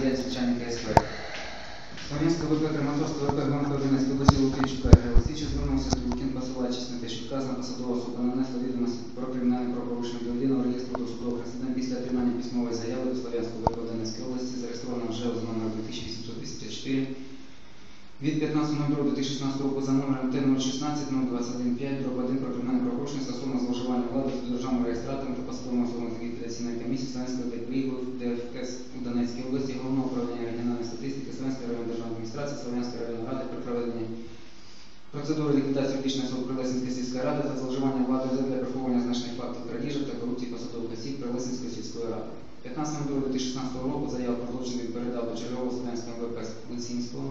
діяльність начальника СП. Слов'янська ВП Краматорська ВП Гонка 11 області Лукінчука Слідчий звернувся до Лукін посилаючись на те, що вказана посадова особа нанесла відомості про кримінальне правопорушення до єдиного реєстру досудових розслідувань після отримання письмової заяви до Слов'янської ВП Донецької області, зареєстрованого вже з номером 2884 від 15.02.2016 року за номером Т-016 021 дроб 1 про кримінальне правопорушення стосовно зловживання влади державним реєстратором та посадовим особам ліквідаційної комісії Слов'янської ДПІ ДФКС у Донецькій області, Головного управління регіональної статистики, Слов'янської районної державної адміністрації, Слов'янської районної ради при проведенні процедури ліквідації юридичної особи Прилесинської сільської ради та зловживання владою для приховування значних фактів крадіжок та корупції посадових осіб Прилесинської сільської ради. 15.02.2016 року заяву про злочин передав до чергового Слов'янського ВП Луцінського,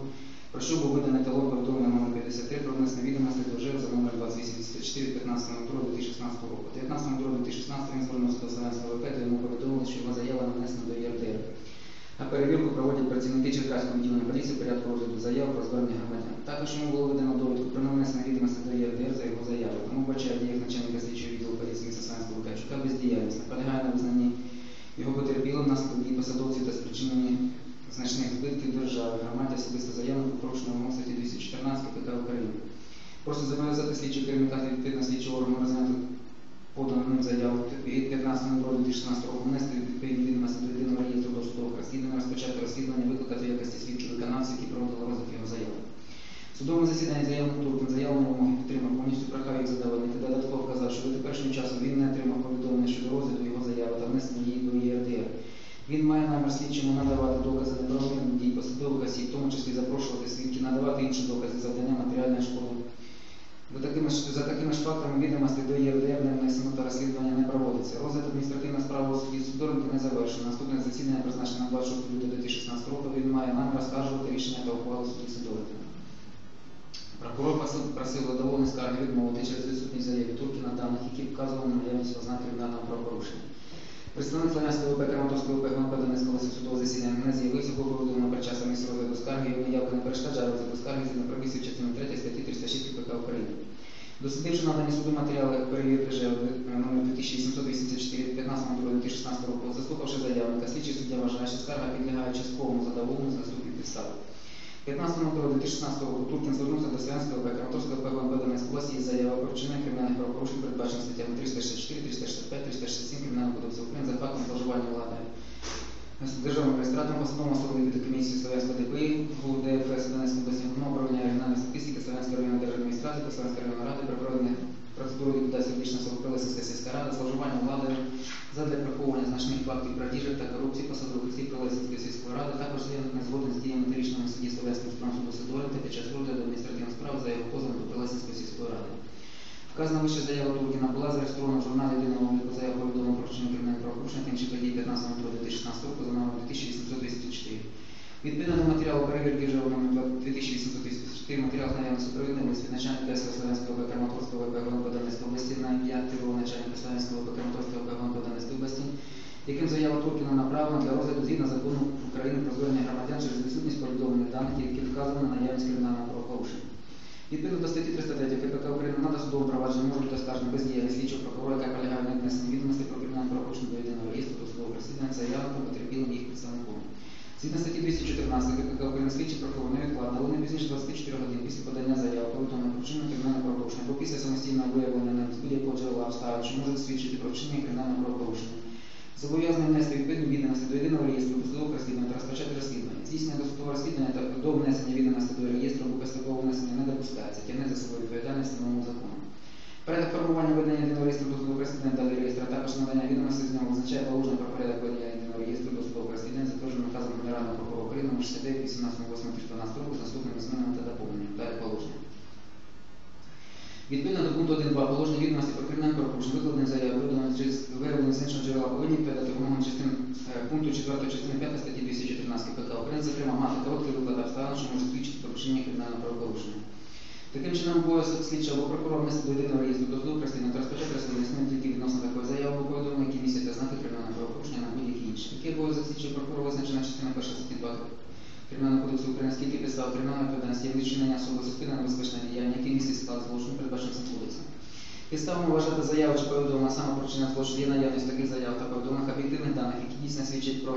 про що був виданий талон повідомлення номер 53 про внесення відомостей до ЖЕВ за номер 2884 від 15.02.2016 року. 19.02.2016 він звернувся до Слов'янського ВП, йому повідомили, що його заява нанесена до ЄРДР. А перевірку проводять працівники Черкаського відділення поліції порядку розгляду заяв про звернення громадян. Також йому було видано довідку про нанесення відомостей до ЄРДР за його заяву. Тому вбачає діях начальника слідчого відділу поліції міста Слов'янського Лукачука бездіяльність. Наполягає на визнанні його потерпілим внаслідок дій посадовців та спричинені значних збитків громаді особисто заявлено порушено вимог статті 214 КПК України. Просто зобов'язати слідчого керівника відповідно слідчого органу розглянути подану ним заяву від 15 року 2016 року внести відповідні відомості до єдиного реєстру досудових розслідувань, розпочати розслідування, викликати якості слідчого виконавця, які проводили розгляд його заяви. В судовому засіданні заявник Туркин заявлені вимоги підтримав, повністю прохав їх задовольнити. Додатково вказав, що до теперішнього часу він не отримав повідомлення щодо розгляду його заяви та внесення її до ЄРДР. Він має намір слідчому надавати докази осіб, в тому числі запрошувати свідків, надавати інші докази завдання матеріальної шкоди. За такими, ж- фактами відомості до ЄРДР не внесено та розслідування не проводиться. Розгляд адміністративної справи у суді Судоренко не завершено. Наступне засідання призначено 26 лютого 2016 року. Він має намір оскаржувати рішення та ухвалу суді Судоренка. Прокурор просив, задоволений скарги відмовити через відсутність заяві Туркіна даних, які вказували на наявність ознак кримінального правопорушення. Представник Слов'янського ВП Краматорського ВП ГНП Донецького судового засідання не з'явився, бо повідомлено про час місце розгляду скарги, його неявка не перешкоджає розгляду скарги згідно прописів частини 3 статті 306 КПК України. Дослідивши надані суду матеріали перевірки ЖЕО номер 2884 від 15.02.2016 року, заслухавши заявника, слідчий суддя вважає, що скарга підлягає частковому задоволенню з наступних підстав. 15.02.2016 року Туркін звернувся до Слов'янського ВП Краматорського ВП ГНП Донецької області із заявою про вчинення кримінальних правопорушень, передбачених статтями 364, 365, 367 Кримінального кодексу України за фактом зловживання влади державним реєстратором посадового особи від комісії Слов'янської ДПІ, ГУ ДФС Донецької області, Головного управління регіональної статистики Слов'янської районної державної адміністрації та Слов'янської районної ради при проведенні процедури ліквідації особи Прилесинська сільська рада, зловживання влади задля приховування значних фактів крадіжок та корупції посадових осіб Прилесинської сільської ради, також заявник не згоден з діями та рішеннями судді Слов'янського справ суду Сидоренка під час розгляду адміністративної справи за його позовом до Прилесинської сільської ради. Вказана вище заява Туркіна була зареєстрована в журналі єдиного обліку заяв повідомлено про вчинення кримінальних правопорушень та інші події 15 лютого 2016 року за номером 2824. Відповідно до матеріалу перевірки вже номер 2824 матеріал знайомий супровідний від начальника СВ Слов'янського ВП Краматорського ВП Донецької області на ім'я Тирова начальника Слов'янського ВП Краматорського ВП Донецької області, яким заява Туркіна направлена для розгляду згідно закону України про звернення громадян через відсутність повідомлених даних, які вказано на наявність кримінального правопорушення. Відповідно до статті 303 КПК України на досудовому провадженні може бути оскаржено бездіяльність слідчого прокурора, яка полягає на віднесенні відомостей про кримінальне правопорушення до єдиного реєстру досудового розслідування заявником потерпілим їх представником. Згідно статті 214 КПК України слідчий прокурор невідкладно, але не пізніше 24 годин після подання заяви про про вчинення кримінального правопорушення або після самостійного виявлення ним будь-якого джерела обставин, що може свідчити про вчинення кримінального правопорушення. Зобов'язаний внести відповідні відомості до єдиного реєстру досудових розслідувань та розпочати розслідування. Здійснення досудового розслідування та до внесення відомості до реєстру або без внесення не допускається, тягне за собою відповідальність встановлену законом. Порядок формування ведення єдиного реєстру досудових розслідувань та реєстра, а також надання відомостей з нього визначає положення про порядок ведення єдиного реєстру досудових розслідувань, затвердженого наказом Генерального прокурора України номер 69 18 року з наступними змінами та доповненнями. Далі положення. Відповідно до пункту 1.2 положення відомості про кримінальне правопорушення викладені через виявлені з іншого джерела повинні відповідати вимогам частин е, пункту 4 частини 5 статті 214 КПК України, зокрема мати короткий виклад обставин, що може свідчити про вчинення кримінального правопорушення. Таким чином, обов'язок слідчого або прокурора внести до єдиного реєстру досудових розслідувань та розпочати розслідування тільки відносно такої заяви або повідомлення, які містять ознаки кримінального правопорушення на будь-які інші. Який обов'язок слідчого прокурора визначена частина 1 статті 2 Кримінального кодексу України, скільки підстав кримінальної відповідальності є відчинення особи суспільно небезпечне діяння, які містять склад злочину, передбачений цим кодексом. Підставами вважати заяву чи повідомлення саме вчинення злочину є наявність таких заяв та повідомлень об'єктивних даних, які дійсно свідчать про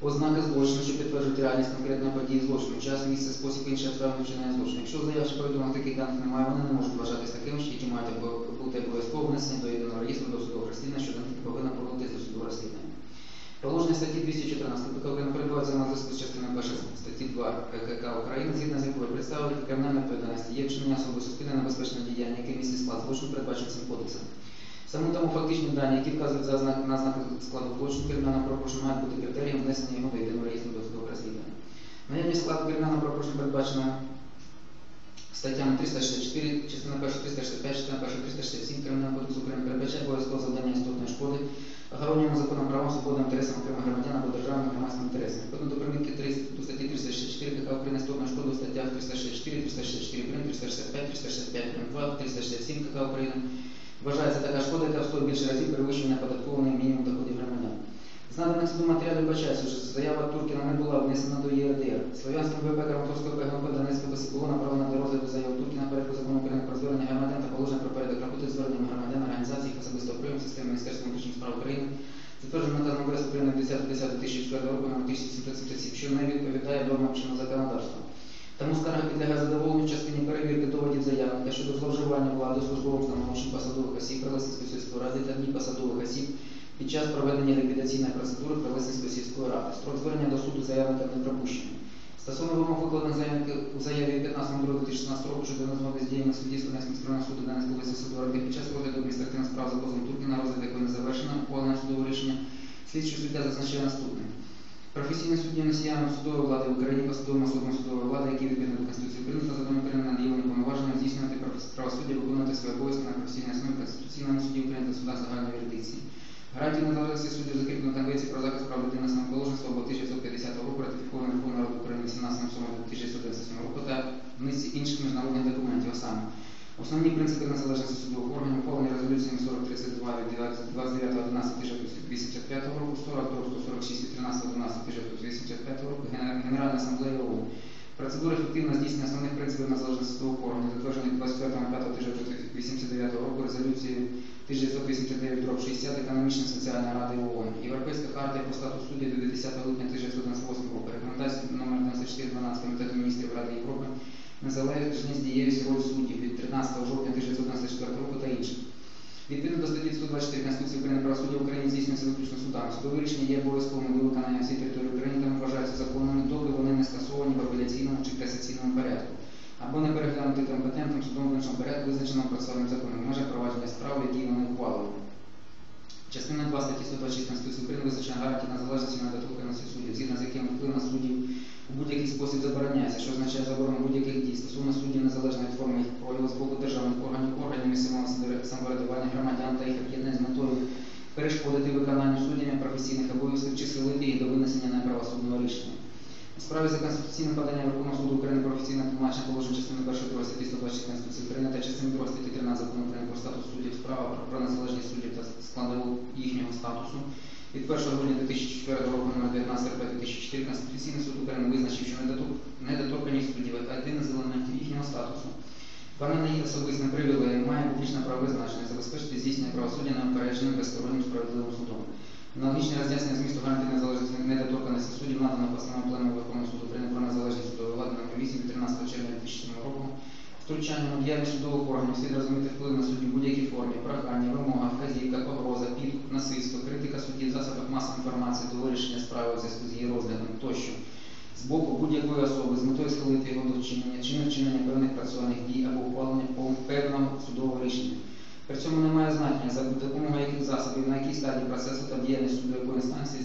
Ознаки злочину, що підтверджують реальність конкретної події злочину, час, місце, спосіб і інші вчинення злочину. Якщо заяв чи повідомлень таких даних немає, вони не можуть вважатися такими, що які мають бути обов'язково внесені до єдиного реєстру досудового розслідування, них повинна проводитися досудове розслідування. Положення статті 214 КПК України перебувають за зв'язку з частиною 1 статті 2 ККК України, згідно з якою представити кримінальну відповідальність є вчинення особи суспільно небезпечного діяння, яке містить склад злочину, передбачений цим кодексом. Саме тому фактичні дані, які вказують за ознак, на ознаки складу злочину кримінального правопорушення, мають бути критерієм внесення його до єдиного реєстру досудового розслідування. Наявність складу кримінального правопорушення передбачена статтями 364, частина 1, 365, частина 1, 367 Кримінального кодексу України передбачає обов'язкове завдання істотної шкоди, охоронюємо законом правом, свободним інтересам окремих громадян або державним громадським інтересам. Відповідно до примітки 30 до статті 364 КК України істотної шкоди у статтях 364, 364 прим, 365, 365 прим 2, 367 КК України вважається така шкода, яка в 100 більше разів перевищує неоподаткований мінімум доходів громадян. З наданих суду матеріалів вбачається, що заява Туркіна не була внесена до ЄРДР. Слов'янським ВП Краматорського ПГМП Донецької області було направлено до розгляду заяв Туркіна порядку закону України про звернення громадян та положення про порядок роботи зверненням громадян, організацій, їх особистого прийому системи Міністерства внутрішніх справ України, затверджено наказом КРС України 10.10.2004 року номер 1777, що не відповідає нормам чинного законодавства. Тому скарга підлягає задоволенню в частині перевірки доводів заявника щодо зловживання влади службовим становищем посадових осіб Прилесинської сільської ради та дій посадових осіб під час проведення ліквідаційної процедури Прилесинської сільської ради. Строк звернення до суду заявника не пропущений. Стосовно вимог викладених у заяві 15.02.2016 року щодо незгоди з діями судді Слов'янського суду ради під час розгляду адміністративних справ за позовом Туркіна, розгляд якої не завершено, ухвалення судового рішення, слідчий суддя зазначає наступне. Професійні судді носіями судової влади в Україні посадовими особами судової влади, які відповідно до Конституції України та закону України надіяні повноваженням здійснювати правосуддя, виконувати свої обов'язки на професійній основі Конституційному суді України та судах загальної юрисдикції. Гарантії незалежності суддів закріплено Конвенції про захист прав людини положень свого 1950 року, ратифікованої Верховною Радою України 18.07.2011 року та низці інших міжнародних документів, а саме Основні принципи незалежності судових органів ухвалені резолюціями 4032 від 29.11.1985 року, 42, 146 від 13.11.1985 року, Ген- Генеральна асамблея ООН. Процедура ефективного здійснення основних принципів незалежності судових органів, затверджені 25.05.1989 року резолюцією 1989 60 Економічної соціальної ради ООН, Європейська харта по статусу суддів від 10 липня 1998 року, рекомендації номер 9412 Комітету міністрів Ради Європи, незалежність дієвість роль суддів від 13 жовтня 1994 року та інших. Відповідно до статті 124 Конституції України про суддів України здійснюється виключно судами. Судові рішення є обов'язковими до виконання всієї території України, тому вважаються законними, доки вони не скасовані в апеляційному чи касаційному порядку, або не переглянуті компетентним судом в іншому порядку, визначеному процесуальним законом, в межах провадження справ, які вони ухвалені. Частина 2 статті 126 Конституції України визначає гарантії незалежності на недоторканності суддів, згідно з яким вплив на суддів у будь-який спосіб забороняється, що означає заборону будь-яких дій стосовно суддів незалежно від форми їх прояву з боку державних органів, органів місцевого самоврядування громадян та їх об'єднань з метою перешкодити виконанню суддями професійних обов'язків чи схилити їх до винесення неправосудного рішення. У справі за конституційним поданням Верховного суду України про офіційне тлумачення положень частини 1 2 статті 126 Конституції України та частини 2 статті 13 закону України про статус суддів справа про, незалежність суддів та складову їхнього статусу від 1 грудня 2004 року номер 19 2004 Конституційний суд України визначив, що недотор- недоторканність суддів – один із елементів їхнього статусу. Пане їх особистим привілеєм має публічне правове значення забезпечити здійснення правосуддя неупередженим безстороннім справедливим судом. Аналогічне роз'яснення змісту гарантії незалежності недоторканості суддів надано постановою Пленуму Верховного суду України про незалежність судової влади 8 від 13 червня 2007 року. Втручанням у діяльність судових органів слід розуміти вплив на суддів в будь-якій формі, прохання, вимога, вказівка, погроза, підкуп, насильство, критика судді в засобах масової інформації до вирішення справи у зв'язку з її розглядом тощо. З боку будь-якої особи з метою схилити його до вчинення чи не вчинення певних процесуальних дій або ухвалення певного судового рішення. При цьому немає значення, за допомогою яких засобів, на якій стадії процесу та діяльність суду якої інстанції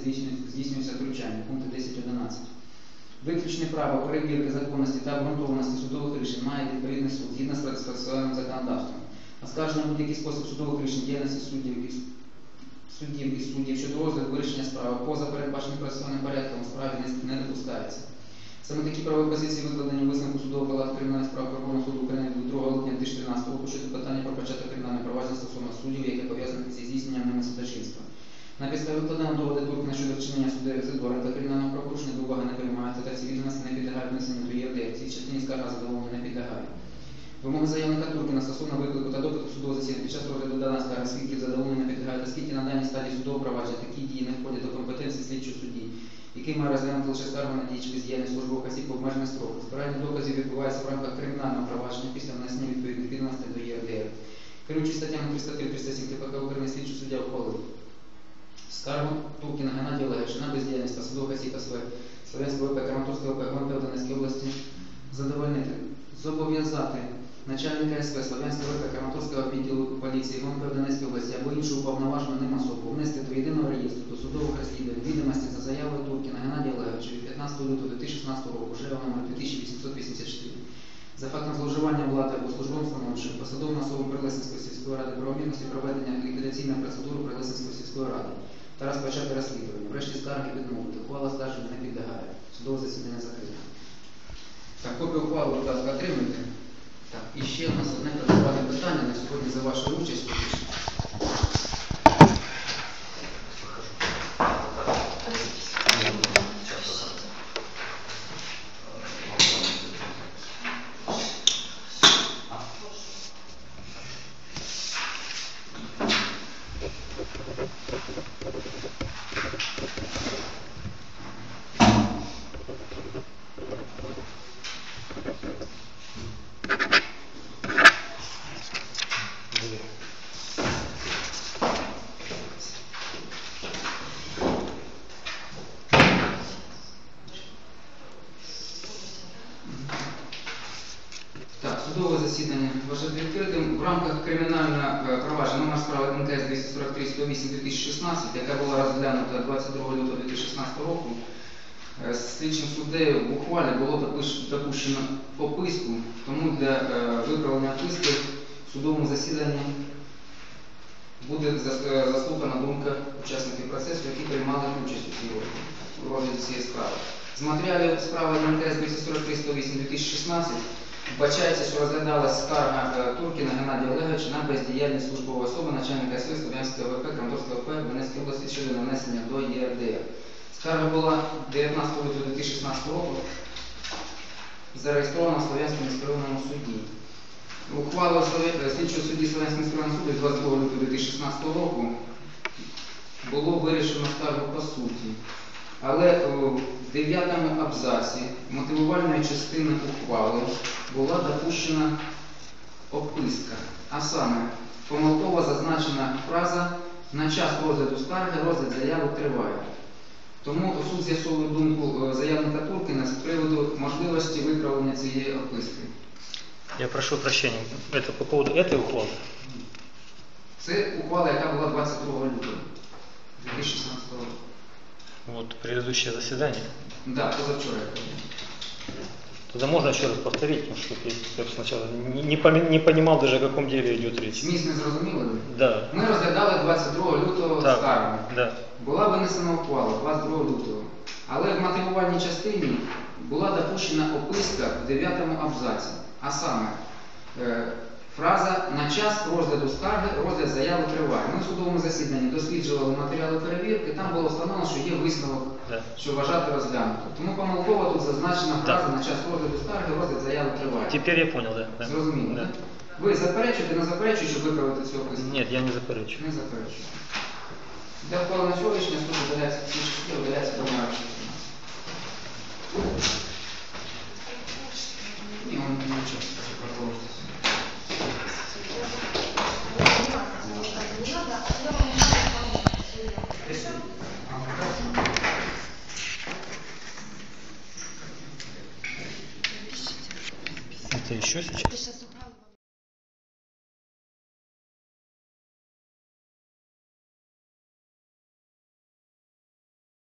здійснюється втручання. Пункти 10.11. Виключне право перевірки законності та обґрунтованості судових рішень має відповідний суд згідно з процесуальним законодавством. Оскарження в будь-який спосіб судових рішень діяльності суддів і суддів і суддів щодо розгляду вирішення справи поза передбаченим процесуальним порядком у справі не допускається. Саме такі правові позиції викладені у висновку судового палату кримінальних справ Верховного суду України від 2 липня 2013 року щодо питання про початок кримінального провадження стосовно суддів, яке пов'язане зі здійсненням ними судочинства. На підставі викладеного доводи Туркіна щодо вчинення судових задорів та кримінального правопорушення до уваги не приймається та ці відомості не підлягають внесенню до ЄРДР. В цій частині скарга задоволення не підлягає. Вимоги заявника Туркіна стосовно виклику та допиту судового засідання під час розгляду дана скарги свідків задоволення не підлягають, оскільки на даній стадії судового провадження такі дії не входять до компетенції слідчого судді. Який має розглянути лише скаргу на дії чи бездіяльність службових осіб по обмежений строк. Збирання доказів відбувається в рамках кримінального провадження після внесення відповідних відомостей до ЄРДР. Керуючись статтями 303-307 КПК України слідчий суддя ухвалив скаргу Туркіна Геннадія Олеговича бездіяльність посадових осіб СВ Слов'янського ВП, Краматорського ВП, ГУНП в області задовольнити, зобов'язати начальника СП Слов'янського ВП, Краматорського відділу поліції ГУНП в Донецькій області або іншу уповноважену ним особу внести до єдиного реєстру до судових розслідувань відомості за заявою Туркіна Геннадія Олеговича від 15 лютого 2016 року, ЖЕО номер 2884. За фактом зловживання влади або службовим становищем посадовим особам Прилесинської сільської ради правомірності проведення ліквідаційної процедури Прилесинської сільської ради та розпочати розслідування. Врешті скарги відмовити. Ухвала скарження не підлягає. Судове засідання закрите. Так, копію ухвали, будь ласка, отримуйте. Так, і ще у нас одне процедуральне питання на сьогодні за вашу участь. Так, судове засідання вважати відкритим. В рамках кримінального е, провадження номер справи НКС 243 108 2016, яка була розглянута 22 лютого 2016 року, е, слідчим суддею в ухвалі було допущено описку, тому для е, виправлення описки в судовому засіданні буде зас- заслухана думка учасників процесу, які приймали участь у розгляді цієї справи. З матеріалів справи НКС 243 108 2016 Вбачається, що розглядалась скарга е, Туркіна Геннадія Олеговича на бездіяльність службової особи начальника СВ Слов'янського ВП Краматорського ВП в області щодо нанесення до ЄРДР. Скарга була 19 лютого 2016 року зареєстрована в Слов'янському міськрайонному суді. Ухвала е, слідчого судді Слов'янського міськрайонного суду від 22 лютого 2016 року було вирішено скаргу по суті. Але о, в дев'ятому абзаці мотивувальної частини ухвали була допущена описка, а саме помилково зазначена фраза на час розгляду скарги розгляд заяви триває. Тому суд з'ясовує думку е, заявника Туркіна з приводу можливості виправлення цієї описки. Я прошу прощения. Это по поводу этой уклады? Це ухвала, яка була 22 лютого 2016 року. Вот предыдущее заседание. Да, кажу. Тогда можно еще раз повторить, потому что я сначала не, не понимал даже, о каком деле идет речь. Зміст не зрозуміли? Да. Ми розглядали 22 лютого Так, скаргу. да. Була винесена ухвала 22 лютого. Але в мотивувальній частині була допущена описка в 9 абзаці. А саме, е, фраза на час розгляду скарги розгляд заяви триває. Ми в судовому засіданні досліджували матеріали перевірки, там було встановлено, що є висновок, що вважати розглянуто. Тому помилково тут зазначена фраза на час розгляду скарги розгляд заяви триває. Теперь я да. да. Зрозуміло, так? Ви заперечуєте, не заперечуєте, щоб виправити цю описку? Нет, я не заперечу. Не заперечую. Для ухвалення цього рішення суд видаляється слідчі видаляється до мережі. Ні, он не нічого продовжується. Это